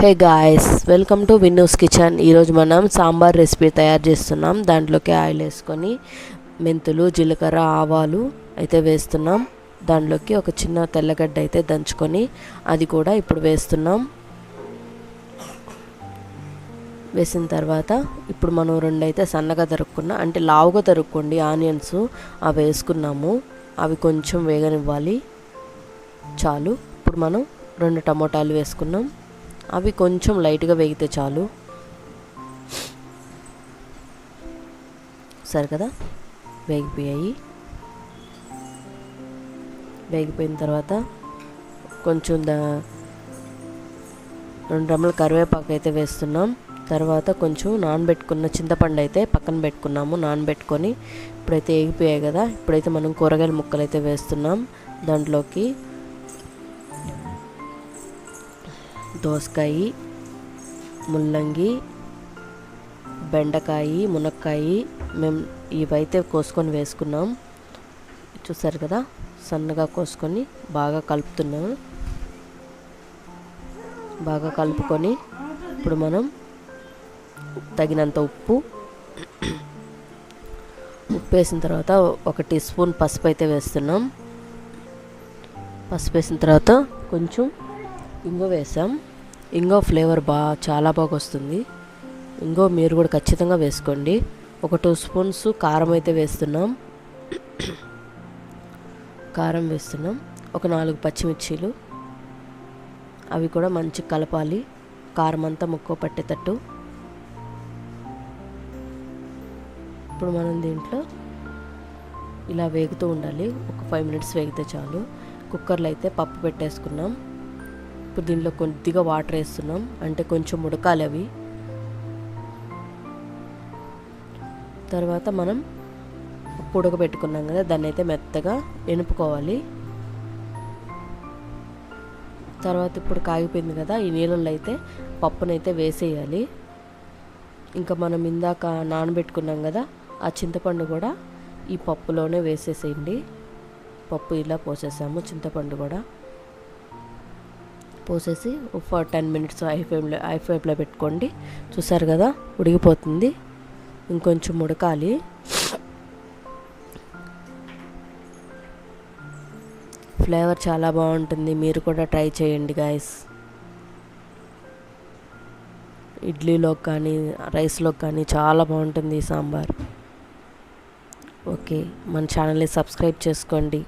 Hey guys welcome to Vinnu's kitchen ఈరోజు మనం sambar recipe తయారు చేస్తున్నాం. దాంట్లోకి ఆయిల్ వేసుకొని మెంతులు జీలకర్ర ఆవాలు అయితే వేస్తున్నాం. దాంట్లోకి ఒక చిన్న తెల్లగడ్డ అయితే దంచుకొని అది కూడా ఇప్పుడు వేస్తున్నాం. వేసిన తర్వాత ఇప్పుడు మనం రెండు అయితే సన్నగా తరుక్కున్నా అంటే లావుగా తరుక్కోండి ఆనియన్స్ అవి వేసుకున్నాము. అవి కొంచెం వేగనివ్వాలి. చాలు. ఇప్పుడు మనం రెండు టమోటాలు వేసుకున్నాం. అవి కొంచెం లైట్గా వేగితే చాలు. సరే కదా? వేగిపోయాయి. వేగిపోయిన తర్వాత కొంచెం దా రెండు రమ్మల కరివేపాకు అయితే వేస్తున్నాం. తర్వాత కొంచెం నానబెట్టుకున్న చింతపండు అయితే పక్కన పెట్టుకున్నాము. నానబెట్టుకొని ఇప్పుడైతే వేగిపోయాయి కదా? ఇప్పుడైతే మనం కూరగాయల ముక్కలు అయితే వేస్తున్నాం. దాంట్లోకి దోసకాయ ముల్లంగి బెండకాయ మునక్కాయ మేము ఇవైతే కోసుకొని వేసుకున్నాం. చూసారు కదా సన్నగా కోసుకొని బాగా కలుపుతున్నాం. బాగా కలుపుకొని ఇప్పుడు మనం తగినంత ఉప్పు ఉప్పు వేసిన తర్వాత ఒక టీ స్పూన్ పసుపు అయితే వేస్తున్నాం. పసుపు వేసిన తర్వాత కొంచెం ఇంగో వేసాం. ఇంగో ఫ్లేవర్ బాగా చాలా బాగా వస్తుంది ఇంగో మీరు కూడా ఖచ్చితంగా వేసుకోండి. ఒక టూ స్పూన్స్ కారం అయితే వేస్తున్నాం. కారం వేస్తున్నాం. ఒక నాలుగు పచ్చిమిర్చీలు. అవి కూడా మంచి కలపాలి. కారం అంతా ముక్క పట్టేటట్టు. ఇప్పుడు మనం దీంట్లో ఇలా వేగుతూ ఉండాలి. ఒక ఫైవ్ మినిట్స్ వేగితే చాలు. కుక్కర్లో అయితే పప్పు పెట్టేసుకున్నాం. ఇప్పుడు దీనిలో కొద్దిగా వాటర్ వేస్తున్నాం. అంటే కొంచెం ఉడకాలి అవి. తర్వాత మనం ఉప్పు ఉడకబెట్టుకున్నాం కదా దాన్ని అయితే మెత్తగా ఎనుపుకోవాలి. తర్వాత ఇప్పుడు కాగిపోయింది కదా ఈ నీళ్ళల్లో అయితే పప్పునైతే వేసేయాలి. ఇంకా మనం ఇందాక నానబెట్టుకున్నాం కదా ఆ చింతపండు కూడా ఈ పప్పులోనే వేసేసేయండి. పప్పు ఇలా పోసేసాము చింతపండు కూడా. పోసేసి ఫర్ టెన్ మినిట్స్ హై ఫ్లేమ్లో హై ఫ్లేమ్లో పెట్టుకోండి. చూసారు కదా ఉడికిపోతుంది. ఇంకొంచెం ఉడకాలి. ఫ్లేవర్ చాలా బాగుంటుంది. మీరు కూడా ట్రై చేయండి గాయస్ ఇడ్లీలోకి కానీ రైస్లో కానీ చాలా బాగుంటుంది ఈ సాంబార్. ఓకే మన ఛానల్ని సబ్స్క్రైబ్ చేసుకోండి.